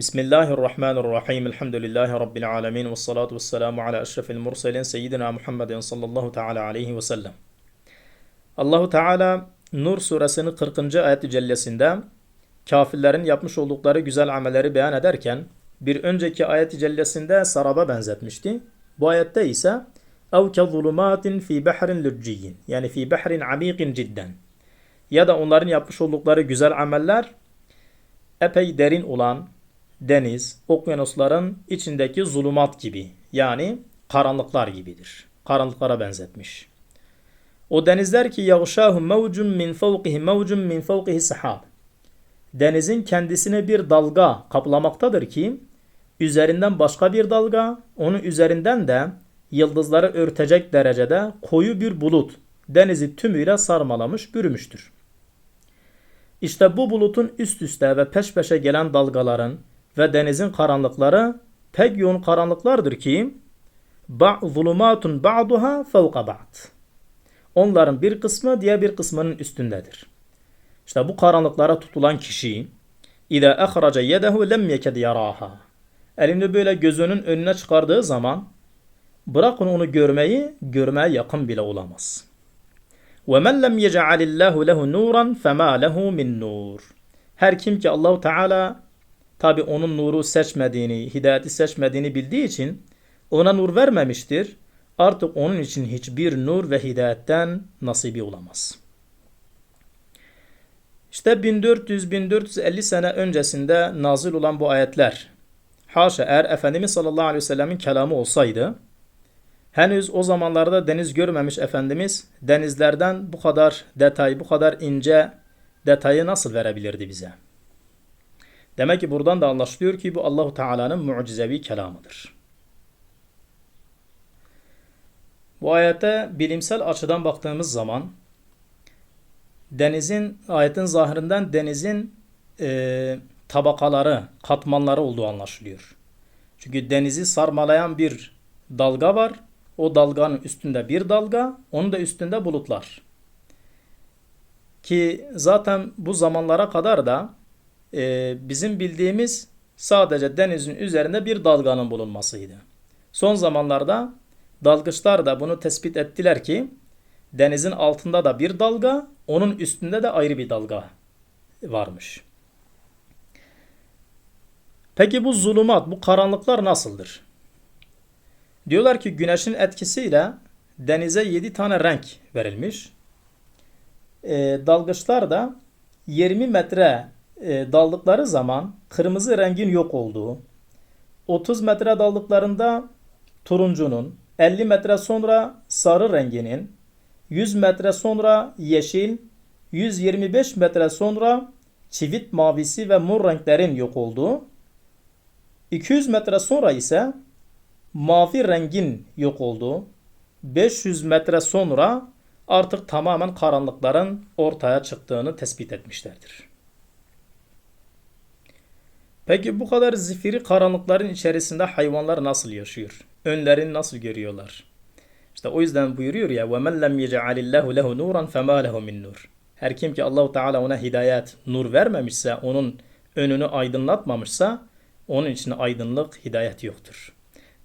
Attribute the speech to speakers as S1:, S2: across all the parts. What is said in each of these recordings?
S1: Bismillahirrahmanirrahim. Elhamdülillahi Rabbil alemin. Ve salatu ve selamu ala eşrefil murselin. Seyyidina Muhammedin sallallahu teala aleyhi ve sellem. Allahu Teala Nur suresinin 40. ayet-i cellesinde kafirlerin yapmış oldukları güzel amelleri beyan ederken bir önceki ayet-i cellesinde saraba benzetmişti. Bu ayette ise ke zulumatin fi behrin lücciyyin yani fi behrin amikin cidden ya da onların yapmış oldukları güzel ameller epey derin olan deniz, okyanusların içindeki zulumat gibi yani karanlıklar gibidir. Karanlıklara benzetmiş. O denizler ki yağşahum mevcun min fevkihi mevcun min fevkihi sahab. Denizin kendisine bir dalga kaplamaktadır ki üzerinden başka bir dalga, onun üzerinden de yıldızları örtecek derecede koyu bir bulut denizi tümüyle sarmalamış, bürümüştür. İşte bu bulutun üst üste ve peş peşe gelen dalgaların ve denizin karanlıkları pek yoğun karanlıklardır ki zulumatun ba'duha fevka ba'd. Onların bir kısmı diğer bir kısmının üstündedir. İşte bu karanlıklara tutulan kişi İza ahraca yedehu lem yeked yaraha. Elini böyle gözünün önüne çıkardığı zaman bırakın onu görmeyi, görmeye yakın bile olamaz. Ve men lem yec'alillahu lehu nuran fema lehu min nur. Her kim ki Allahu Teala tabi onun nuru seçmediğini, hidayeti seçmediğini bildiği için ona nur vermemiştir. Artık onun için hiçbir nur ve hidayetten nasibi olamaz. İşte 1400-1450 sene öncesinde nazil olan bu ayetler haşa eğer Efendimiz sallallahu aleyhi ve sellemin kelamı olsaydı henüz o zamanlarda deniz görmemiş Efendimiz denizlerden bu kadar detay, bu kadar ince detayı nasıl verebilirdi bize? Demek ki buradan da anlaşılıyor ki bu Allahu Teala'nın mucizevi kelamıdır. Bu ayete bilimsel açıdan baktığımız zaman denizin ayetin zahirinden denizin e, tabakaları, katmanları olduğu anlaşılıyor. Çünkü denizi sarmalayan bir dalga var. O dalganın üstünde bir dalga, onun da üstünde bulutlar. Ki zaten bu zamanlara kadar da e, bizim bildiğimiz sadece denizin üzerinde bir dalganın bulunmasıydı. Son zamanlarda dalgıçlar da bunu tespit ettiler ki denizin altında da bir dalga, onun üstünde de ayrı bir dalga varmış. Peki bu zulümat, bu karanlıklar nasıldır? Diyorlar ki güneşin etkisiyle denize 7 tane renk verilmiş. E, dalgıçlar da 20 metre e, daldıkları zaman kırmızı rengin yok olduğu, 30 metre daldıklarında turuncunun, 50 metre sonra sarı renginin, 100 metre sonra yeşil, 125 metre sonra çivit mavisi ve mor renklerin yok olduğu, 200 metre sonra ise mavi rengin yok olduğu, 500 metre sonra artık tamamen karanlıkların ortaya çıktığını tespit etmişlerdir. Peki bu kadar zifiri karanlıkların içerisinde hayvanlar nasıl yaşıyor? Önlerini nasıl görüyorlar? İşte o yüzden buyuruyor ya وَمَنْ لَمْ يَجَعَلِ اللّٰهُ لَهُ نُورًا فَمَا لَهُ مِنْ نُورٍ Her kim ki Allahu Teala ona hidayet, nur vermemişse, onun önünü aydınlatmamışsa, onun için aydınlık, hidayet yoktur.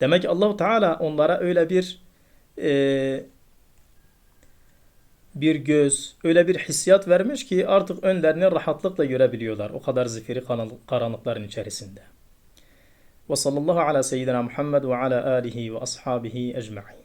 S1: Demek ki Allahu Teala onlara öyle bir e, bir göz, öyle bir hissiyat vermiş ki artık önlerini rahatlıkla görebiliyorlar. O kadar zifiri karanlıkların içerisinde. Ve sallallahu ala seyyidina Muhammed ve ala alihi ve ashabihi ecma'in.